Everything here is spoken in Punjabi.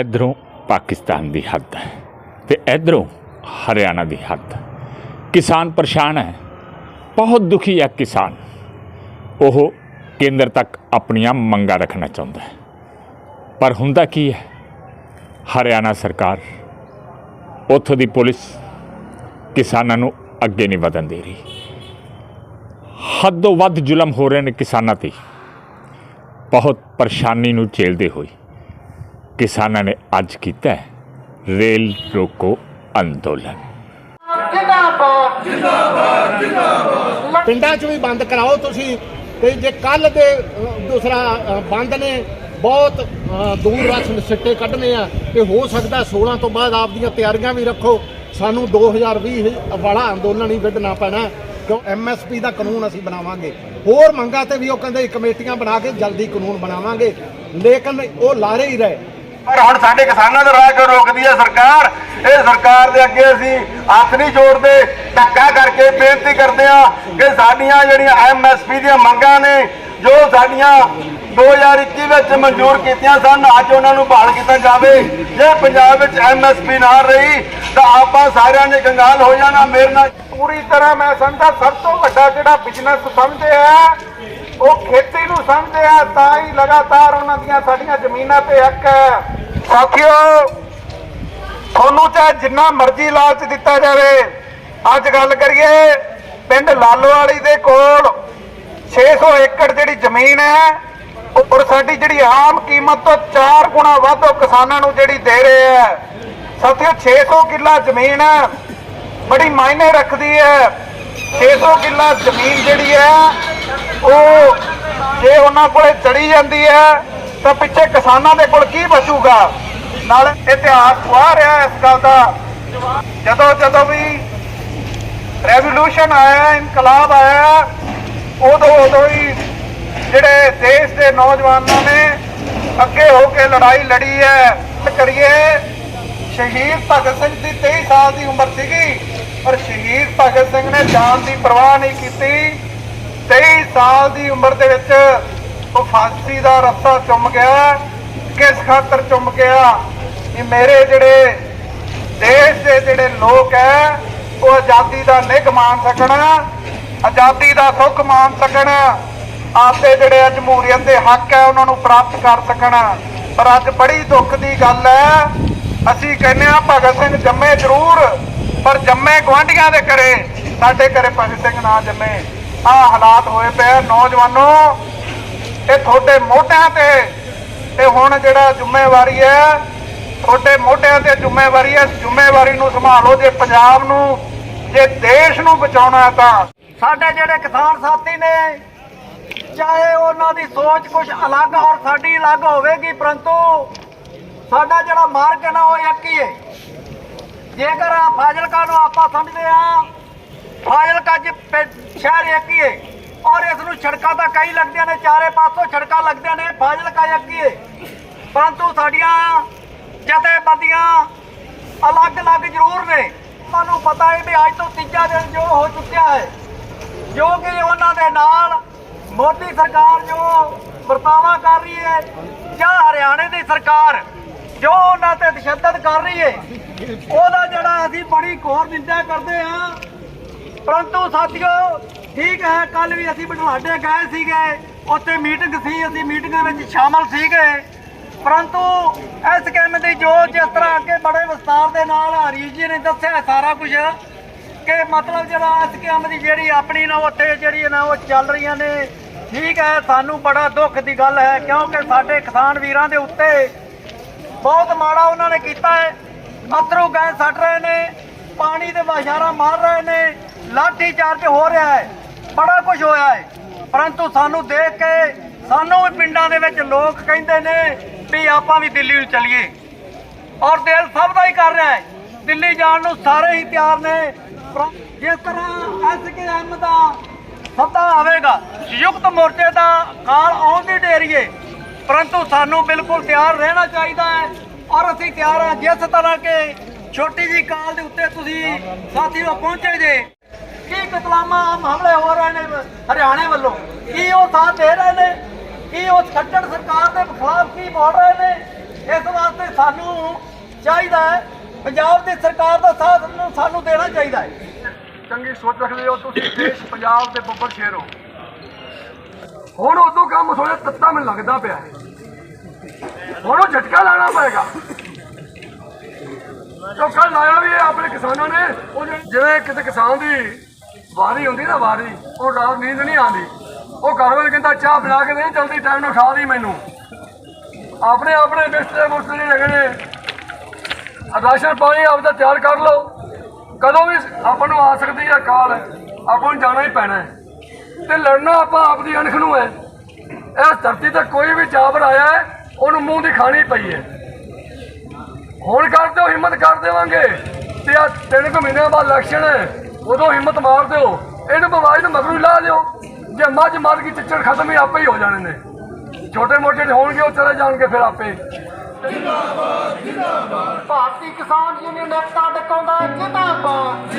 ਇਧਰੋਂ ਪਾਕਿਸਤਾਨ ਦੀ ਹੱਦ ਹੈ ਤੇ ਇਧਰੋਂ ਹਰਿਆਣਾ ਦੀ ਹੱਦ ਕਿਸਾਨ ਪਰੇਸ਼ਾਨ ਹੈ, ਬਹੁਤ ਦੁਖੀ ਹੈ ਕਿਸਾਨ। ਉਹ ਕੇਂਦਰ ਤੱਕ ਆਪਣੀਆਂ ਮੰਗਾਂ ਰੱਖਣਾ ਚਾਹੁੰਦਾ ਹੈ। ਪਰ ਹੁੰਦਾ ਕੀ ਹੈ? ਹਰਿਆਣਾ ਸਰਕਾਰ ਉੱਥੋਂ ਦੀ ਪੁਲਿਸ ਕਿਸਾਨਾਂ ਨੂੰ ਅੱਗੇ ਨਹੀਂ ਵਧਣ ਦੇ ਰਹੀ। ਹੱਦੋਂ ਵੱਧ ਜ਼ੁਲਮ ਹੋ ਰਹੇ ਨੇ ਕਿਸਾਨਾਂ ਤੇ। ਬਹੁਤ ਪਰੇਸ਼ਾਨੀ ਨੂੰ ਝੇਲਦੇ ਹੋਏ ਕਿਸਾਨਾਂ ਨੇ ਅੱਜ ਕੀਤਾ ਹੈ ਰੇਲ ਰੋਕੋ ਅੰਦੋਲਨ। ਪਿੰਡਾਂ 'ਚ ਵੀ ਬੰਦ ਕਰਾਓ ਤੁਸੀਂ। ਤੇ ਜੇ ਕੱਲ ਦੇ ਦੂਸਰਾ ਬੰਦ ਨੇ, ਬਹੁਤ ਦੂਰ ਰਸ ਸਿੱਟੇ ਕੱਢਨੇ ਆ। ਤੇ ਹੋ ਸਕਦਾ 16 ਤੋਂ ਬਾਅਦ ਆਪ ਦੀਆਂ ਤਿਆਰੀਆਂ ਵੀ ਰੱਖੋ। ਸਾਨੂੰ 2020 ਵਾਲਾ ਅੰਦੋਲਨ ਹੀ ਵਿੱਢਣਾ ਪੈਣਾ ਕਿਉਂ? ਐਮਐਸਪੀ ਦਾ ਕਾਨੂੰਨ ਅਸੀਂ ਬਣਾਵਾਂਗੇ। ਹੋਰ ਮੰਗਾਂ ਤੇ ਵੀ ਉਹ ਕਹਿੰਦੇ ਕਮੇਟੀਆਂ ਬਣਾ ਕੇ ਜਲਦੀ ਕਾਨੂੰਨ ਬਣਾਵਾਂਗੇ। ਲੇਕਿਨ ਉਹ ਲਾਰੇ ਹੀ ਰਹੇ। ਪਰ ਹੁਣ ਸਾਡੇ ਕਿਸਾਨਾਂ ਦਾ ਰਾਹ ਕਿਉਂ ਰੋਕਦੀ ਹੈ ਸਰਕਾਰ? ਇਹ ਸਰਕਾਰ ਦੇ ਅੱਗੇ ਅਸੀਂ ਹੱਥ ਨਹੀਂ ਜੋੜਦੇ, ਧੱਕਾ ਕਰਕੇ ਬੇਨਤੀ ਕਰਦੇ ਆ ਕਿ ਸਾਡੀਆਂ ਜਿਹੜੀਆਂ ਐਮਐਸਪੀ ਦੀਆਂ ਮੰਗਾਂ ਨੇ ਜੋ ਸਾਡੀਆਂ 2021 ਵਿੱਚ ਮਨਜ਼ੂਰ ਕੀਤੀਆਂ ਸਨ, ਅੱਜ ਉਹਨਾਂ ਨੂੰ ਬਹਾਲ ਕੀਤਾ ਜਾਵੇ। ਜੇ ਪੰਜਾਬ ਵਿੱਚ ਐਮਐਸਪੀ ਨਾ ਰਹੀ, ਤਾਂ ਆਪਾਂ ਸਾਰਿਆਂ ਨੇ ਕੰਗਾਲ ਹੋ ਜਾਣਾ। ਮੇਰੇ ਨਾਲ ਪੂਰੀ ਤਰ੍ਹਾਂ ਮੈਂ ਸਮਝਦਾ, ਸਭ ਤੋਂ ਵੱਡਾ ਜਿਹੜਾ ਬਿਜ਼ਨਸ ਸਮਝਦੇ ਆ, ਉਹ ਖੇਤੀ ਨੂੰ ਸਮਝਦੇ ਆ, ਤਾਂ ਹੀ ਲਗਾਤਾਰ ਉਹਨਾਂ ਦੀਆਂ ਸਾਡੀਆਂ ਜ਼ਮੀਨਾਂ ਤੇ ਹੱਕ ਹੈ। ਸਾਥੀਓ, ਤੁਹਾਨੂੰ ਚਾਹੇ ਜਿੰਨਾ ਮਰਜ਼ੀ ਲਾਲਚ ਦਿੱਤਾ ਜਾਵੇ, ਅੱਜ ਗੱਲ ਕਰੀਏ, ਪਿੰਡ ਲਾਲੋ ਵਾਲੀ ਦੇ ਕੋਲ 600 ਏਕੜ ਜਿਹੜੀ ਜ਼ਮੀਨ ਹੈ, ਉਹ- ਔਰ ਸਾਡੀ ਜਿਹੜੀ ਆਮ ਕੀਮਤ ਤੋਂ 4 ਗੁਣਾ ਵੱਧ ਉਹ ਕਿਸਾਨਾਂ ਨੂੰ ਜਿਹੜੀ ਦੇ ਰਹੇ ਹੈ। ਸਾਥੀਓ 600 ਕਿੱਲਾ ਜ਼ਮੀਨ ਬੜੀ ਮਾਇਨੇ ਰੱਖਦੀ ਹੈ। 600 ਕਿੱਲਾ ਜ਼ਮੀਨ ਜਿਹੜੀ ਹੈ, ਉਹ ਜੇ ਉਹਨਾਂ ਕੋਲੇ ਚੜੀ ਜਾਂਦੀ ਹੈ, ਤਾਂ ਪਿੱਛੇ ਕਿਸਾਨਾਂ ਦੇ ਕੋਲ ਕੀ ਬਚੂਗਾ? ਨਾਲ ਇਤਿਹਾਸ ਗਵਾ ਰਿਹਾ ਇਸ ਗੱਲ ਦਾ। ਜਦੋਂ ਜਦੋਂ ਵੀ ਰੈਵੋਲੂਸ਼ਨ ਆਇਆ, ਇਨਕਲਾਬ ਆਇਆ ਉਦੋਂ ਉਦੋਂ ਹੀ ਜਿਹੜੇ ਦੇਸ਼ ਦੇ ਨੌਜਵਾਨਾਂ ਨੇ ਅੱਗੇ ਹੋ ਕੇ ਲੜਾਈ ਲੜੀ ਹੈ। ਕਰੀਏ, ਸ਼ਹੀਦ ਭਗਤ ਸਿੰਘ ਦੀ 23 ਸਾਲ ਦੀ ਉਮਰ ਸੀਗੀ, ਪਰ ਸ਼ਹੀਦ ਭਗਤ ਸਿੰਘ ਨੇ ਜਾਨ ਦੀ ਪਰਵਾਹ ਨਹੀਂ ਕੀਤੀ। 23 ਸਾਲ ਦੀ ਉਮਰ ਦੇ ਵਿੱਚ ਉਹ ਫਾਂਸੀ ਦਾ ਰਸਤਾ ਚੁੰਮ ਗਿਆ। ਕਿਸ ਖਾਤਰ ਚੁੰਮ ਗਿਆ? ਕਿ ਮੇਰੇ ਜਿਹੜੇ ਦੇਸ਼ ਦੇ ਜਿਹੜੇ ਲੋਕ ਹੈ, ਉਹ ਆਜ਼ਾਦੀ ਦਾ ਨਿੱਘ ਮਾਣ ਸਕਣ। ਆਜ਼ਾਦੀ ਦਾ ਸੁੱਖ ਮਾਣ ਸਕਣ। ਆਪਦੇ ਜਿਹੜੇ ਅੱਜ ਜਮਹੂਰੀਅਤ ਦੇ ਹੱਕ ਹੈ, ਉਹਨਾਂ ਨੂੰ ਪ੍ਰਾਪਤ ਕਰ ਸਕਣ। ਪਰ ਅੱਜ ਬੜੀ ਦੁੱਖ ਦੀ ਗੱਲ ਹੈ, ਅਸੀਂ ਕਹਿੰਦੇ ਆ ਭਗਤ ਸਿੰਘ ਜੰਮੇ ਜ਼ਰੂਰ, ਪਰ ਜੰਮੇ ਗਵਾਂਢੀਆਂ ਦੇ ਘਰੇ, ਸਾਡੇ ਘਰੇ ਭਗਤ ਸਿੰਘ ਨਾ ਜੰਮੇ। ਆ ਹਾਲਾਤ ਹੋਏ ਪਏ ਨੌਜਵਾਨੋ, ਇਹ ਤੁਹਾਡੇ ਮੋਢਿਆਂ ਤੇ ਤੇ ਹੁਣ ਜਿਹੜਾ ਜ਼ਿੰਮੇਵਾਰੀ ਹੈ, ਤੁਹਾਡੇ ਮੋਢਿਆਂ ਤੇ ਜ਼ਿੰਮੇਵਾਰੀ ਹੈ ਜ਼ਿੰਮੇਵਾਰੀ ਨੂੰ ਸੰਭਾਲੋ ਜੇ ਪੰਜਾਬ ਨੂੰ, ਜੇ ਦੇਸ਼ ਨੂੰ ਬਚਾਉਣਾ ਹੈ ਤਾਂ। ਸਾਡੇ ਜਿਹੜੇ ਕਿਸਾਨ ਸਾਥੀ ਨੇ, ਚਾਹੇ ਉਹਨਾਂ ਦੀ ਸੋਚ ਕੁਝ ਅਲੱਗ ਔਰ ਸਾਡੀ ਅਲੱਗ ਹੋਵੇਗੀ, ਪਰੰਤੂ ਸਾਡਾ ਜਿਹੜਾ ਮਾਰਗ ਹੈ ਨਾ, ਉਹ ਇੱਕ ਹੀ ਹੈ। ਜੇਕਰ ਆ ਫਾਜ਼ਿਲਕਾ ਨੂੰ ਆਪਾਂ ਸਮਝਦੇ ਆ ਫਾਜ਼ਿਲਕਾ ਚ ਸ਼ਹਿਰ ਇੱਕ ਹੀ ਹੈ ਔਰ ਇਸ ਨੂੰ ਸੜਕਾਂ ਤਾਂ ਕਈ ਲੱਗਦੀਆਂ ਨੇ, ਚਾਰੇ ਪਾਸੋਂ ਸੜਕਾਂ ਲੱਗਦੀਆਂ ਨੇ, ਫਾਜ਼ਿਲਕਾ ਇੱਕ ਹੀ ਹੈ। ਪਰੰਤੂ ਸਾਡੀਆਂ ਜਥੇਬੰਦੀਆਂ ਅਲੱਗ-ਅਲੱਗ ਜ਼ਰੂਰ ਨੇ। ਤੁਹਾਨੂੰ ਪਤਾ ਹੈ ਵੀ ਅੱਜ ਤੋਂ ਤੀਜਾ ਦਿਨ ਜੋ ਹੋ ਚੁੱਕਿਆ ਹੈ ਜੋ ਕਿ ਉਹਨਾਂ ਦੇ ਨਾਲ ਮੋਦੀ ਸਰਕਾਰ ਜੋ ਵਰਤਾਵਾ ਕਰ ਰਹੀ ਹੈ, ਜਾਂ ਹਰਿਆਣੇ ਦੀ ਸਰਕਾਰ ਜੋ ਉਹਨਾਂ ਤੇ ਤਸ਼ੱਦਦ ਕਰ ਰਹੀ ਹੈ, ਉਹਦਾ ਜਿਹੜਾ ਅਸੀਂ ਬੜੀ ਘੋਰ ਨਿੰਦਾ ਕਰਦੇ ਹਾਂ। ਪਰੰਤੂ ਸਾਥੀਓ, ਠੀਕ ਹੈ ਕੱਲ ਵੀ ਅਸੀਂ ਬਠਵਾਡੇ ਗਏ ਸੀਗੇ, ਉੱਥੇ ਮੀਟਿੰਗ ਸੀ, ਅਸੀਂ ਮੀਟਿੰਗਾਂ ਵਿੱਚ ਸ਼ਾਮਲ ਸੀਗੇ। ਪਰੰਤੂ ਇਸ ਕੰਮ ਦੀ ਜੋ ਜਿਸ ਤਰ੍ਹਾਂ ਅੱਗੇ ਬੜੇ ਵਿਸਤਾਰ ਦੇ ਨਾਲ ਹਰੀਸ਼ ਜੀ ਨੇ ਦੱਸਿਆ ਸਾਰਾ ਕੁਝ ਕਿ ਮਤਲਬ ਜਿਹੜਾ ਇਸ ਕੰਮ ਦੀ ਜਿਹੜੀ ਆਪਣੀ ਨਾ ਉੱਥੇ ਜਿਹੜੀ ਨਾ ਉਹ ਚੱਲ ਰਹੀਆਂ ਨੇ, ਠੀਕ ਹੈ, ਸਾਨੂੰ ਬੜਾ ਦੁੱਖ ਦੀ ਗੱਲ ਹੈ, ਕਿਉਂਕਿ ਸਾਡੇ ਕਿਸਾਨ ਵੀਰਾਂ ਦੇ ਉੱਤੇ ਬਹੁਤ ਮਾੜਾ ਉਹਨਾਂ ਨੇ ਕੀਤਾ ਹੈ। ਅਥਰੂ ਗੈਸ ਛੱਡ ਰਹੇ ਨੇ, ਪਾਣੀ ਦੇ ਵਾਸ਼ਾਰਾ ਮਾਰ ਰਹੇ ਨੇ, ਲਾਠੀ ਚਾਰਜ ਹੋ ਰਿਹਾ ਹੈ, ਬੜਾ ਕੁਝ ਹੋਇਆ ਹੈ। ਪਰੰਤੂ ਸਾਨੂੰ ਦੇਖ ਕੇ, ਸਾਨੂੰ ਵੀ ਪਿੰਡਾਂ ਦੇ ਵਿੱਚ ਲੋਕ ਕਹਿੰਦੇ ਨੇ ਵੀ ਆਪਾਂ ਵੀ ਦਿੱਲੀ ਨੂੰ ਚੱਲੀਏ। ਔਰ ਦਿਲ ਸਭ ਦਾ ਹੀ ਕਰ ਰਿਹਾ ਹੈ। ਦਿੱਲੀ ਜਾਣ ਨੂੰ ਸਾਰੇ ਹੀ ਤਿਆਰ ਨੇ। ਜਿਸ ਤਰ੍ਹਾਂ ਐਸਕੇਐਮ ਦਾ ਸੱਤਾ ਆਵੇਗਾ, ਸੰਯੁਕਤ ਮੋਰਚੇ ਦਾ ਕਾਲ ਆਉਣ ਦੀ ਢੇਰੀਏ ਪਰੰਤੂ ਸਾਨੂੰ ਬਿਲਕੁਲ ਤਿਆਰ ਰਹਿਣਾ ਚਾਹੀਦਾ ਹੈ ਔਰ ਅਸੀਂ ਤਿਆਰ ਹਾਂ ਜਿਸ ਤਰ੍ਹਾਂ ਕਿ ਛੋਟੀ ਜੀ ਕਾਲ ਦੇ ਉੱਤੇ ਤੁਸੀਂ ਸਾਥੀਓ ਪਹੁੰਚੇ ਜੇ। ਕੀ ਕਤਲਾਮਾ ਆਮ ਹਮਲੇ ਹੋ ਰਹੇ ਨੇ ਹਰਿਆਣੇ ਵੱਲੋਂ? ਕੀ ਉਹ ਸਾਥ ਦੇ ਰਹੇ ਨੇ? ਕੀ ਉਹ ਛੱਡਣ ਸਰਕਾਰ ਦੇ ਖਿਲਾਫ ਕੀ ਬੋਲ ਰਹੇ ਨੇ? ਇਸ ਵਾਸਤੇ ਸਾਨੂੰ ਚਾਹੀਦਾ ਹੈ ਪੰਜਾਬ ਦੀ ਸਰਕਾਰ ਦਾ ਸਾਥ ਸਾਨੂੰ ਦੇਣਾ ਚਾਹੀਦਾ ਹੈ। ਚੰਗੀ ਸੋਚ ਰੱਖਦੇ ਹੋ ਤੁਸੀਂ, ਦੇਸ਼ ਪੰਜਾਬ ਦੇ ਬੱਬਰ ਸ਼ੇਰ ਹੋ। ਹੁਣ ਉਦੋਂ ਕੰਮ ਥੋੜਾ ਤੱਤਾ ਮੈਨੂੰ ਲੱਗਦਾ ਪਿਆ। ਹੁਣ ਉਹ ਝਟਕਾ ਲਾਣਾ ਪਏਗਾ। ਚੌਕਾ ਲਾਇਆ ਵੀ ਆਪਣੇ ਕਿਸਾਨਾਂ ਨੇ। ਉਹ ਜਿਵੇਂ ਕਿਤੇ ਕਿਸਾਨ ਦੀ ਵਾਰੀ ਹੁੰਦੀ ਨਾ ਵਾਰੀ, ਉਹ ਰਾਤ ਨੀਂਦ ਨਹੀਂ ਆਉਂਦੀ। ਉਹ ਘਰ ਵਾਲੇ ਕਹਿੰਦਾ, ਚਾਹ ਬਣਾ ਕੇ ਦੇ ਜਲਦੀ ਟਾਈਮ ਨਾਲ ਉਠਾ ਦੀ ਮੈਨੂੰ। ਆਪਣੇ ਆਪਣੇ ਬਿਸਤਰੇ ਮੁਸਤਰੇ ਹੈਗੇ ਨੇ। ਰਾਸ਼ਨ ਪਾਣੀ ਆਪਦਾ ਤਿਆਰ ਕਰ ਲਓ। ਕਦੋਂ ਵੀ ਆਪਾਂ ਨੂੰ ਆ ਸਕਦੀ ਹੈ ਕਾਲ, ਆਪਾਂ ਨੂੰ ਜਾਣਾ ਹੀ ਪੈਣਾ ਹੈ। ਤੇ ਲੜਨਾ ਆਪਾਂ ਆਪ ਦੀ ਅਣਖ ਨੂੰ ਹੈ। ਇਸ ਧਰਤੀ ਤੇ ਕੋਈ ਵੀ ਜਾਬਰ ਆਇਆ ਹੈ, ਉਹਨੂੰ ਮੂੰਹ ਦੀ ਖਾਣੀ ਪਈ ਹੈ। ਹੁਣ ਕਰ ਦਿਓ, ਹਿੰਮਤ ਕਰ ਦੇਵਾਂਗੇ। ਤੇ ਆ ਤਿੰਨ ਕੁ ਮਹੀਨਿਆਂ ਬਾਅਦ ਇਲੈਕਸ਼ਨ ਹੈ, ਉਦੋਂ ਹਿੰਮਤ ਮਾਰ ਦਿਓ। ਇਹਨੂੰ ਬਵਾਜ ਨੂੰ ਮਗਰੂ ਲਾ ਦਿਓ ਜੇ ਮੱਝ ਮਰ ਕੇ ਚਿੱਚੜ ਖਤਮ ਹੀ ਆਪੇ ਹੀ ਹੋ ਜਾਣੇ ਨੇ। ਛੋਟੇ ਮੋਟੇ ਹੋਣਗੇ, ਉਹ ਚਲੇ ਜਾਣਗੇ ਫਿਰ ਆਪੇ। ਭਾਰਤੀ ਕਿਸਾਨ ਯੂਨੀਅਨ ਏਕਤਾ ਡਕਾਉਂਦਾ ਜਿੰਦਾਬਾਦ।